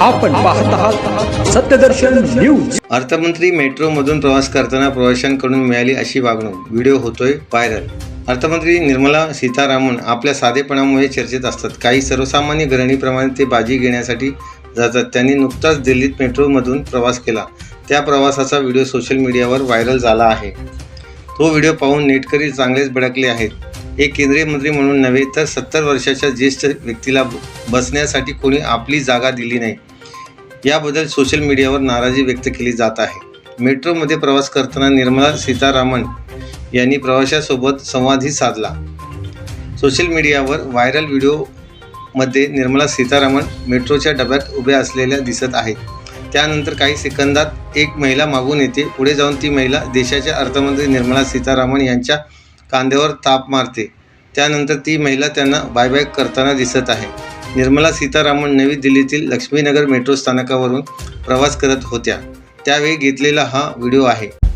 आपण पाहत आहात सत्यदर्शन न्यूज. अर्थमंत्री मेट्रोमधून प्रवास करताना प्रवाशांकडून मिळाली अशी वागणूक. व्हिडिओ होतोय व्हायरल. अर्थमंत्री निर्मला सीतारामन आपल्या साधेपणामुळे चर्चेत असतात. काही सर्वसामान्य गृहिणीप्रमाणे ते बाजी घेण्यासाठी जातात. त्यांनी नुकताच दिल्लीत मेट्रोमधून प्रवास केला. त्या प्रवासाचा व्हिडिओ सोशल मीडियावर व्हायरल झाला आहे. तो व्हिडिओ पाहून नेटकरी चांगलेच भडकले आहेत. एक केंद्रीय मंत्री म्हणून नव्हे तर सत्तर वर्षाच्या ज्येष्ठ व्यक्तीला बसण्यासाठी कोणी आपली जागा दिली नाही. याबद्दल सोशल मीडियावर नाराजी व्यक्त केली जात आहे. मेट्रोमध्ये प्रवास करताना निर्मला सीतारामन यांनी प्रवाशासोबत संवादही साधला. सोशल मीडियावर व्हायरल व्हिडिओमध्ये निर्मला सीतारामन मेट्रोच्या डब्यात उभ्या असलेल्या दिसत आहेत. त्यानंतर काही सेकंदात एक महिला मागून येते. पुढे जाऊन ती महिला देशाच्या अर्थमंत्री निर्मला सीतारामन यांच्या कांद्यावर ताप मारते. त्यानंतर ती महिला त्यांना बाय बाय करताना दिसत आहे. निर्मला सीतारामन नवी दिल्लीतील लक्ष्मीनगर मेट्रो स्थानकावरून प्रवास करत होत्या. त्यावेळी घेतलेला हा व्हिडिओ आहे.